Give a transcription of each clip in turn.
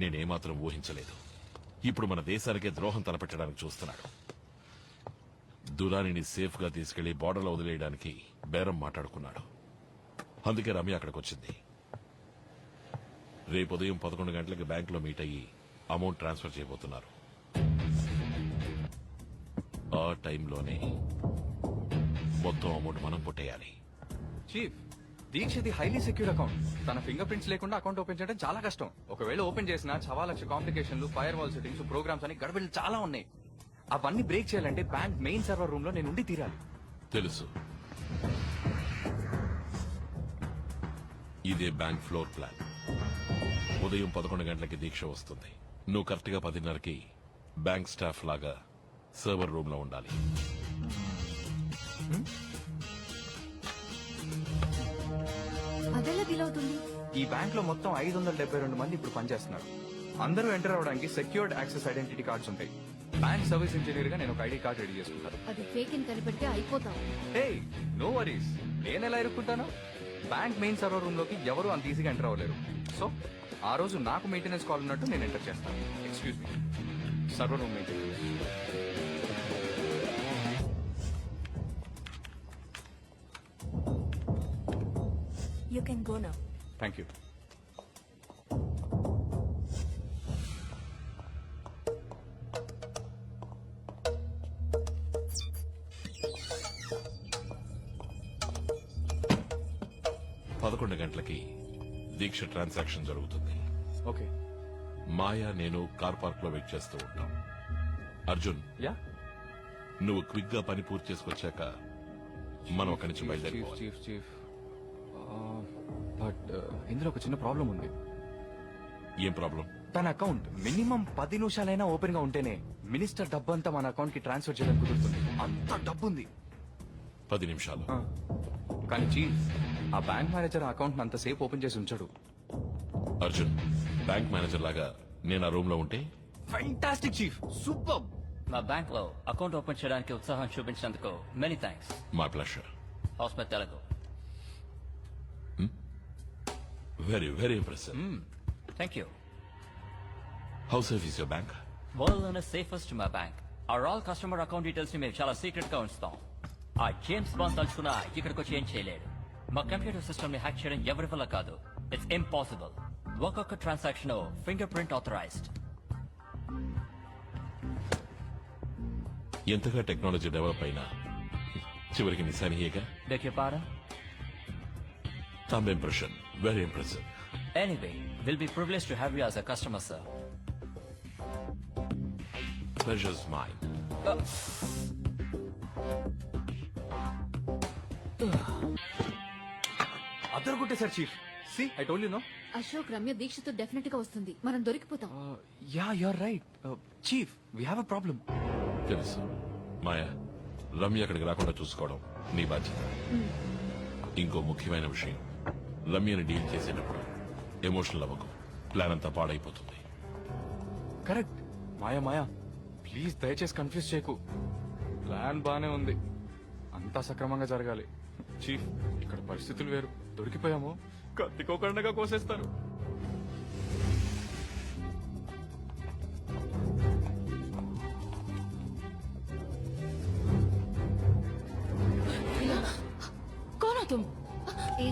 నేనేమాత్రం ఊహించలేదు. ఇప్పుడు మన దేశానికే ద్రోహం తలపెట్టడానికి చూస్తున్నాడు. దురానిని సేఫ్గా తీసుకెళ్ళి బార్డర్లో వదిలేయడానికి బేరం మాట్లాడుకున్నాడు. అందుకే రమ్య అక్కడికి వచ్చింది రేపు ఉదయం పదకొండు గంటలకి బ్యాంకులో మీట్ అయ్యి అమౌంట్ ట్రాన్స్ఫర్ చేయబోతున్నారు. ఆ టైంలోనే మొత్తం అమౌంట్ మనం పుట్టేయాలి చీఫ్ దీక్షది హైలీ సెక్యూర్ అకౌంట్ తన ఫింగర్ ప్రింట్స్ లేకుండా అకౌంట్ ఓపెన్ చేయడం చాలా కష్టం. ఒకవేళ ఓపెన్ చేసినా చాలా లక్ష కాంప్లికేషన్లు ఫైర్ వాల్ సెట్టింగ్స్ ప్రోగ్రామ్స్ అని గడబిడలు చాలా ఉన్నాయి. అవన్నీ బ్రేక్ చేయాలంటే బ్యాంక్ మెయిన్ సర్వర్ రూమ్లో నేను ఉండి తీరాలి. తెలుసు. ఇదే బ్యాంక్ ఫ్లోర్ ప్లాన్ ఉదయం పదకొండు గంటలకి దీక్ష వస్తుంది. నువ్వు కరెక్ట్గా పదిన్నరకి బ్యాంక్ స్టాఫ్ లాగా సర్వర్ రూమ్లో ఉండాలి. అదెలా వీలవుతుంది ఈ బ్యాంక్లో మొత్తం ఐదు వందల డెబ్బై రెండు మంది ఇప్పుడు పనిచేస్తున్నారు. అందరూ ఎంటర్ అవడానికి సెక్యూర్డ్ యాక్సెస్ ఐడెంటిటీ కార్డ్స్ ఉంటాయి. బ్యాంక్ సర్వీస్ ఇంజనీర్గా నేను ఒక ఐడి కార్డ్ రెడీ చేసుకుంటాను. అది ఫేక్ అని కనిపెడితే అయిపోతాం. హే నో వరీస్ నేను ఎలా ఇరుక్కుంటాను? బ్యాంక్ మెయిన్ సర్వర్ రూమ్లోకి ఎవరు అంత ఈజీగా ఎంటర్ అవ్వలేరు. సో ఆ రోజు నాకు మెయింటెనెన్స్ కాల్ ఉన్నట్టు నేను ఎంటర్ చేస్తాను. Excuse me server room maintenance You can go now. Thank you పదకొండు గంటలకి దీక్ష ట్రాన్సాక్షన్ జరుగుతుంది. ఓకే. మాయా నేను కార్ పార్క్లో వెయిట్ చేస్తూ ఉంటాం. అర్జున్. యా. నువ్వు క్విక్గా పని పూర్తి చేసుకొచ్చాక మనం అక్కడి నుంచి చీఫ్ బయలుదేరిపోవాలి చీఫ్ చీఫ్. బట్ ఇందులో ఒక చిన్న ప్రాబ్లం ఉంది. ఏం ప్రాబ్లం? తన అకౌంట్ మినిమం పది నిమిషాలైనా ఓపెన్గా ఉంటేనే మినిస్టర్ డబ్బు అంతా మన అకౌంట్కి ట్రాన్స్ఫర్ చేయడం కుదురుతుంది. అంత డబ్బు ఉంది పది నిమిషాలు. ఆ. కానీ చీఫ్ ఆ బ్యాంక్ మేనేజర్ అకౌంట్ అంతసేపు ఓపెన్ చేసి ఉంచాడు. అర్జున్ బ్యాంక్ మేనేజర్ లాగా నేను ఆ రూమ్లో ఉంటే? ఫైంటాస్టిక్ చీఫ్ సూపర్ మా బ్యాంక్లో అకౌంట్ ఓపెన్ చేయడానికి ఉత్సాహం చూపించినందుకు మెనీ థ్యాంక్స్ మా pleasure how's my Telugu very very impressive thank you how safe is your bank వరల్డ్లోనే safest మా bank our all customer account డీటెయిల్స్ని మేము చాలా సీక్రెట్గా ఉంచుతాం. ఆ జేమ్స్ బాండ్ తలుచుకున్నా ఇక్కడికి వచ్చి ఏం చేయలేడు. మా కంప్యూటర్ సిస్టమ్ని హ్యాక్ చేయడం ఎవరి వల్ల కాదు. ఇట్స్ ఇంపాసిబుల్ ఒక్కొక్క ట్రాన్సాక్షన్ ఫింగర్ ప్రింట్ ఆథరైజ్డ్ ఎంతగా టెక్నాలజీ డెవలప్ అయినా చివరికి నిశానియేగా బెక్ యూ పారా తమ్ impression very impressive anyway will be privilege to have you as a customer sir pleasure's mine అద్దరు కొట్టేశారు chief C I told you know Ashok Ramya దీక్షతో డెఫినెట్గా వస్తుంది మనం దొరికిపోతాం yeah you're right chief we have a problem తెలుసు మాయా రమ్య అక్కడికి రాకుండా చూసుకోవడం నీ బాధ్యత ఇంకో ముఖ్యమైన విషయం రమ్యని డీల్ చేసేటప్పుడు ఎమోషనల్ అవ్వకు. ప్లాన్ అంతా పాడైపోతుంది. కరెక్ట్. మాయా మాయా. ప్లీజ్ దయచేసి కన్ఫ్యూజ్ చేయకు. ప్లాన్ బానే ఉంది. అంతా సక్రమంగా జరగాలి. చీఫ్ ఇక్కడ పరిస్థితులు వేరు. దొరికిపోయాము. కత్తికోకుండా కోసేస్తారు.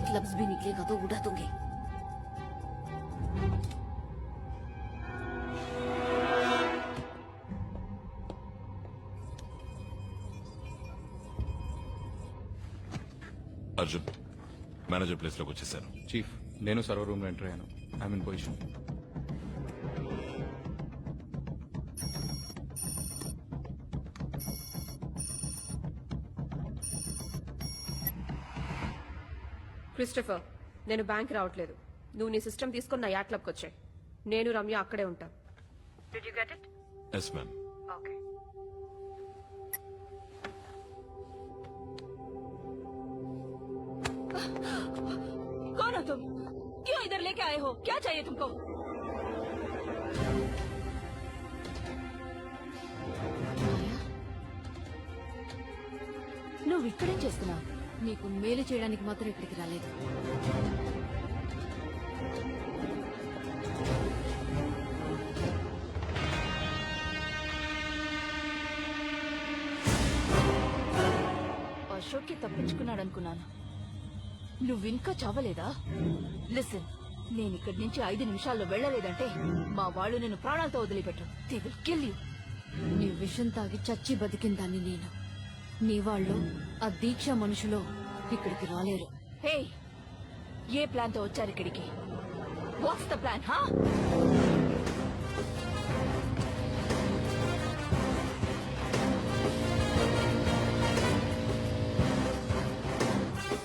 लफ्ज भी निकलेगा तो उड़ा दूंगी అర్జున్ మేనేజర్ ప్లేస్ లోకి వచ్చేసాను చీఫ్ నేను సర్వర్ రూమ్ లో ఎంటర్ అయ్యాను ఐ మీన్ పొజిషన్ క్రిస్టఫర్ నేను బ్యాంక్ రావట్లేదు నువ్వు నీ సిస్టమ్ తీసుకుని నా యాట్ క్లబ్కి వచ్చాయి నేను రమ్య అక్కడే ఉంటాం ఎస్ మ్యామ్ कौन हो तुम क्यों इधर लेके आए हो क्या चाहिए तुमको నువ్వు ఇక్కడేం చేస్తున్నావు మీకు మేలు చేయడానికి మాత్రం ఇక్కడికి రాలేదు. అశోక్కి తప్పించుకున్నాడు అనుకున్నాను నువ్వు ఇంకా చావలేదా? లిసన్ నేను ఇక్కడి నుంచి ఐదు నిమిషాల్లో వెళ్ళలేదంటే మా వాళ్ళు నేను ప్రాణాలతో వదిలిపెట్టాను దే కెళ్ళి నీ విషం తాగి చచ్చి బతికిందాన్ని నేను. నీ వాళ్ళు ఆ దీక్ష మనుషులో ఇక్కడికి రాలేరు. హే ఏ ప్లాన్తో వచ్చారు ఇక్కడికి? వాట్స్ ద ప్లాన్ హా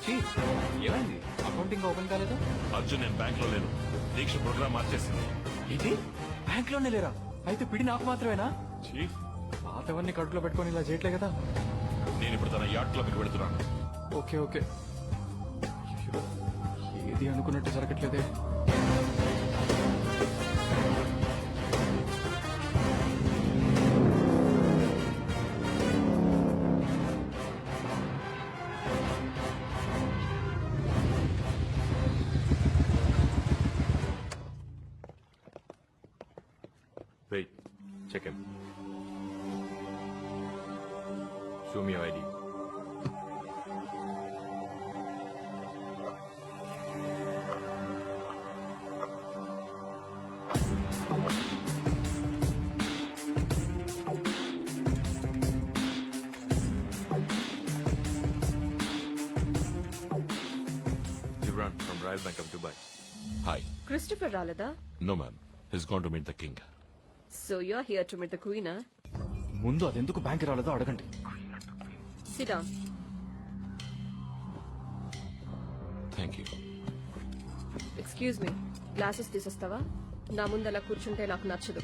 చీఫ్ ఏమైంది? అకౌంటింగ్ ఓపెన్ కాలేదు? అర్జున్ నేను బ్యాంక్లో లేను. దీక్ష ప్రోగ్రామ్ మార్చేసింది. ఇది బ్యాంక్లోనే లేరా? అయితే పిడి నాకు మాత్రమేనా? చీఫ్ పాతవన్నీ కడుపులో పెట్టుకొని ఇలా చేయట్లే కదా. నేను ఇప్పుడు తన యాడ్ క్లబ్కి వెళుతున్నాను. Okay okay. అయ్యో, ఏది అనుకున్నట్టు జరగట్లేదే. check him. Show me your ID. Gibran from Royal Bank of Dubai. Hi Christopher రాలేదా no ma'am he's gone to meet the king so you're here to meet the Kwena ముందు అది ఎందుకు bank రాలేదో అడగండి. sit down thank you excuse me glasses తీసేస్తావా నా ముందు అలా కూర్చుంటే నాకు నచ్చదు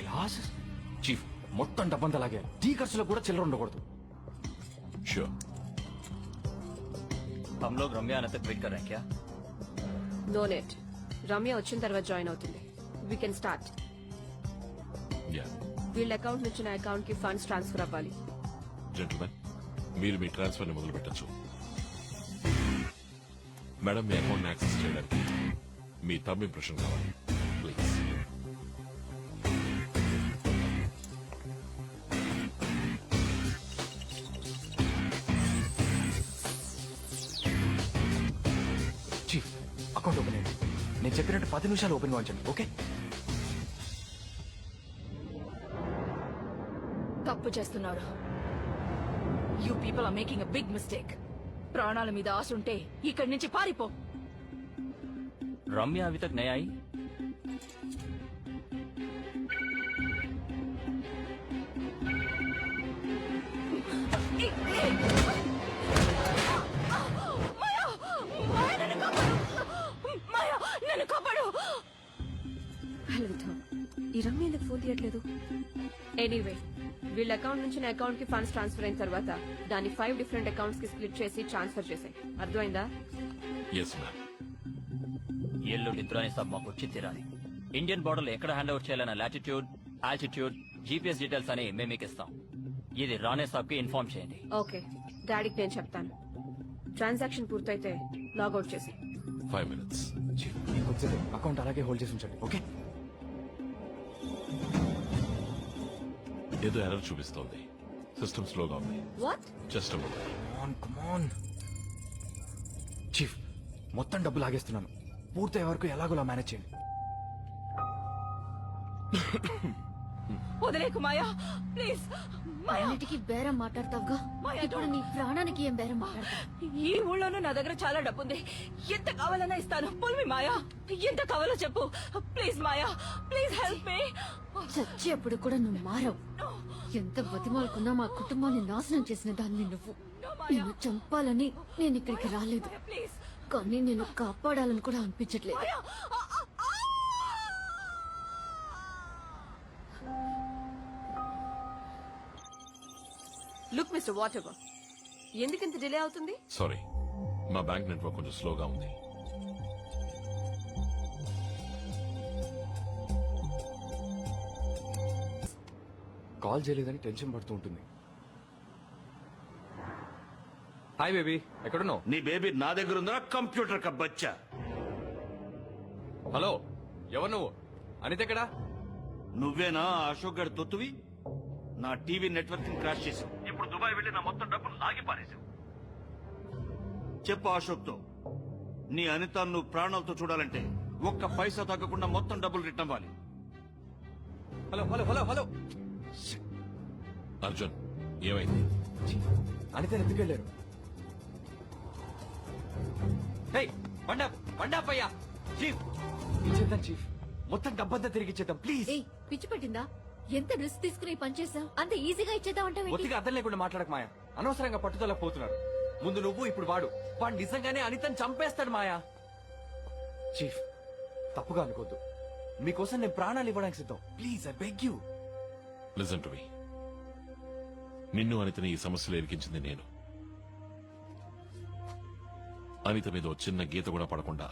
గ్లాసెస్ చీఫ్ మొత్తం డబ్బంతా లాగే టీ ఖర్చులో కూడా చిల్లర ఉండకూడదు షూర్ हम लोग रम्या आने तक वेट कर रहे हैं क्या నో నెట్ రమ్య వచ్చిన తర్వాత జాయిన్ అవుతుంది వీ కెన్ స్టార్ట్ యా వీళ్ళ అకౌంట్ నుంచి నా అకౌంట్కి ఫండ్స్ ట్రాన్స్ఫర్ అవ్వాలి. జెంటల్మెన్ మీరు మీ ట్రాన్స్ఫర్ని మొదలు పెట్టచ్చు మేడం మీ అకౌంట్ యాక్సెస్ చేయడానికి మీ తమ్ ఇంప్రెషన్ కావాలి. ప్లీజ్ చీఫ్ అకౌంట్ ఓపెన్ అయ్యింది నేను చెప్పినట్టు పది నిమిషాలు ఓపెన్ కావచ్చండి ఓకే తప్పు చేస్తున్నారు. You people are making a big mistake ప్రాణాల మీద ఆశ ఉంటే ఇక్కడి నుంచి పారిపో. రమ్య అవి తక్ నయాయి నన్ను కాపాడు. హలో ఈ రమ్య ఎందుకు ఫోన్ తీయట్లేదు? ఎనీవే వీళ్ళ అకౌంట్ నుంచి నా అకౌంట్కి ఫండ్స్ ట్రాన్స్ఫర్ అయిన తర్వాత దాన్ని ఫైవ్ డిఫరెంట్ అకౌంట్స్కి స్ప్లిట్ చేసి ట్రాన్స్ఫర్ చేసాయి అర్థమైందా? ఎస్ మ్యామ్ ఎల్లుండి తురాని సాబ్ మాకు వచ్చి తీరాలి. ఇండియన్ బోర్డర్లో ఎక్కడ హ్యాండ్ ఓవర్ చేయాలన్న లాటిట్యూడ్ ఆల్టిట్యూడ్ జీపీఎస్ డీటెయిల్స్ అని మేము మీకు ఇస్తాం. ఇది రానే సాబ్కి ఇన్ఫార్మ్ చేయండి. ఓకే డాడీకి నేను చెప్తాను. ట్రాన్సాక్షన్ పూర్తయితే లాగౌట్ చేసి. ఫైవ్ మినిట్స్ అకౌంట్ అలాగే హోల్డ్ చేసి ఉంచండి ఓకే ఏదో ఎర్రర్ చూపిస్తోంది. సిస్టమ్ స్లోగా ఉంది. What just come on come on chief మొత్తం డబ్బు లాగేస్తున్నాను పూర్తయ్యే వరకు ఎలాగోలా మేనేజ్ చేయండి. వదిలేకు మాయా ప్లీజ్ మాయా. అన్నిటికీ బేరం మాట్లాడతావుగా? ఇప్పుడు నీ ప్రాణానికి ఏం బేరం ఈ ఊళ్ళోనూ నా దగ్గర చాలా డబ్బు ఉంది ఎంత కావాలన్నా ఇస్తాను. పుల్మి మాయా. ఎంత కావాలో చెప్పు. Please Maya. Please help me చచ్చేప్పుడు కూడా నువ్వు మారవు. ఎంత బతిమాలకున్నా మా కుటుంబాన్ని నాశనం చేసిన దాన్ని నువ్వు. నిన్ను చంపాలని నేను ఇక్కడికి రాలేదు. ప్లీజ్ కానీ నేను కాపాడాలని కూడా అనిపించట్లేదు! లుక్ మిస్టర్ వాట్ ఎవర్ ఎందుకు ఇంత డిలే అవుతుంది? సారీ మా బ్యాంక్ నెట్వర్క్ కొంచెం స్లోగా ఉంది. కాల్ చేయలేదని టెన్షన్ పడుతూ ఉంటుంది. హాయ్ బేబీ ఎక్కడున్నావు? నీ బేబీ నా దగ్గర ఉందా కంప్యూటర్ కా బచ్చా. హలో ఎవరు నువ్వు? అనిత ఎక్కడా? నువ్వేనా ఆ అశోక్ గారి తొత్తువి? నా టీవీ నెట్వర్క్ క్రాష్ చేసావు ఇప్పుడు దుబాయ్ వెళ్ళి నా మొత్తం డబ్బులు లాగి పారేశావు. చెప్పు అశోక్తో నీ అనిత నువ్వు ప్రాణాలతో చూడాలంటే ఒక్క పైసా తగ్గకుండా మొత్తం డబ్బులు రిటర్న్ అవ్వాలి. Hello hello hello hello. Arjun ఏమైంది? అనితే ఎందుకు వెళ్ళారు? హే బండా బండా పయ్యా చీఫ్. ఇచ్చేద్దాం చీఫ్. మొత్తం డబ్బంతా తిరిగి ఇచ్చేద్దాం ప్లీజ్. ఏయ్ పిచ్చి పట్టిందా? ఎంత రిస్క్ తీసుకుని ఈ పని చేసావు అంత ఈజీగా ఇచ్చేద్దాం అంటే ఒత్తిగా అర్థం లేకుండా మాట్లాడక మాయా. అనవసరంగా పట్టుదల పోతున్నాడు ముందు నువ్వు ఇప్పుడు వాడు. వాడు నిజంగానే అనితని చంపేస్తాడు మాయా. చీఫ్ తప్పుగా అనుకోద్దు. మీకోసం నేను ప్రాణాలు ఇవ్వడానికి సిద్ధం. Please I beg you. Listen to me నిన్ను అనితని ఈ సమస్యలో ఇరికించింది నేను అనిత మీద ఓ చిన్న గీత కూడా పడకుండా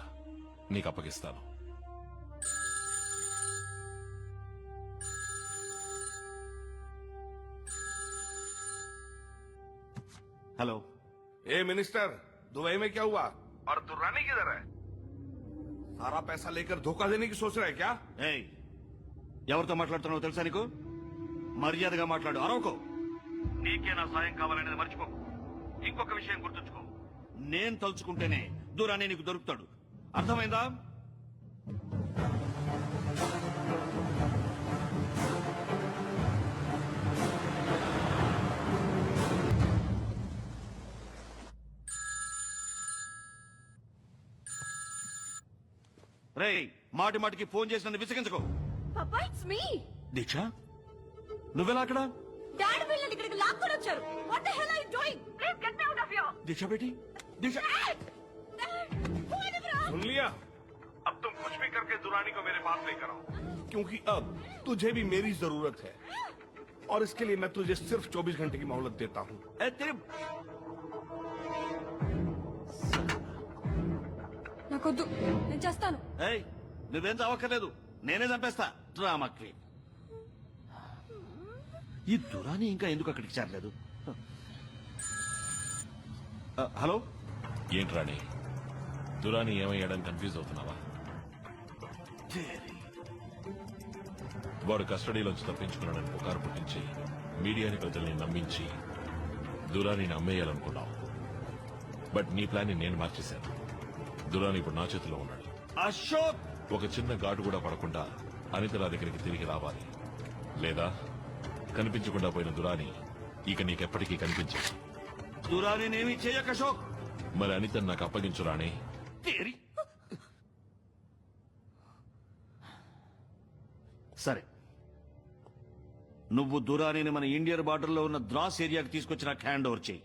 నీకు అప్పగిస్తాను హలో ए मिनिस्टर दुबई में क्या हुआ और दुर्रानी किधर है सारा पैसा लेकर धोखा देने की सोच रहा है क्या ఏయ్ ఎవరితో మాట్లాడుతున్నావో తెలుసా నీకు మర్యాదగా మాట్లాడు. అరవకో. నీకే నా సాయం కావాలనేది మర్చిపోకు ఇంకొక విషయం గుర్తుంచుకో. నేను తలుచుకుంటేనే దూరాన్ని నీకు దొరుకుతాడు. అర్థమైందా? రేయ్ మాటి మాటికి ఫోన్ చేసి నన్ను విసిగించుకో. దీక్ష? నువ్వెలా అక్కడ డాడీ పిల్లలు ఇక్కడికి లాక్కొని వచ్చారు what the hell are you doing please get me out of here Deeksha Beti దీక్ష सुन लिया अब तुम कुछ भी करके दुरानी को मेरे पास लेकर आओ क्योंकि अब तुझे भी मेरी जरूरत है और इसके लिए मैं तुझे सिर्फ 24 घंटे की मोहलत देता हूँ ఏ, తిరిగి నాకొద్దు నేను చేస్తాను ఏయ్ నువ్వేం చదవక్కర్లేదు నేనే చంపేస్తా డ్రామా క్వీన్ ఈ దురాని ఇంకా ఎందుకు అక్కడికి చేరలేదు? ఆ, హలో? ఏంటి రాణి? దురాని ఏమయ్యాడని కన్ఫ్యూజ్ అవుతున్నావా? వాడు కస్టడీలోంచి తప్పించుకున్నాడని పుకారు పుట్టించి మీడియాని ప్రజల్ని నమ్మించి దురానిని అమ్మేయాలనుకున్నావు. బట్ నీ ప్లాన్ నేను మార్చేశాను. దురాని ఇప్పుడు నా చేతిలో ఉన్నాడు. అశోక్! ఒక చిన్న ఘాటు కూడా పడకుండా అనిత నా దగ్గరికి తిరిగి రావాలి. లేదా? కనిపించకుండా పోయిన దురాని ఇక నీకెప్పటికీ కనిపించదు దురానినేమి చేయక అశోక్! మరి అనితను నాకు అప్పగించు రాణి. తేరి సరే. నువ్వు దురానిని మన ఇండియన్ బార్డర్లో ఉన్న ద్రాస్ ఏరియాకి తీసుకొచ్చి నాకు హ్యాండ్ ఓవర్ చేయి.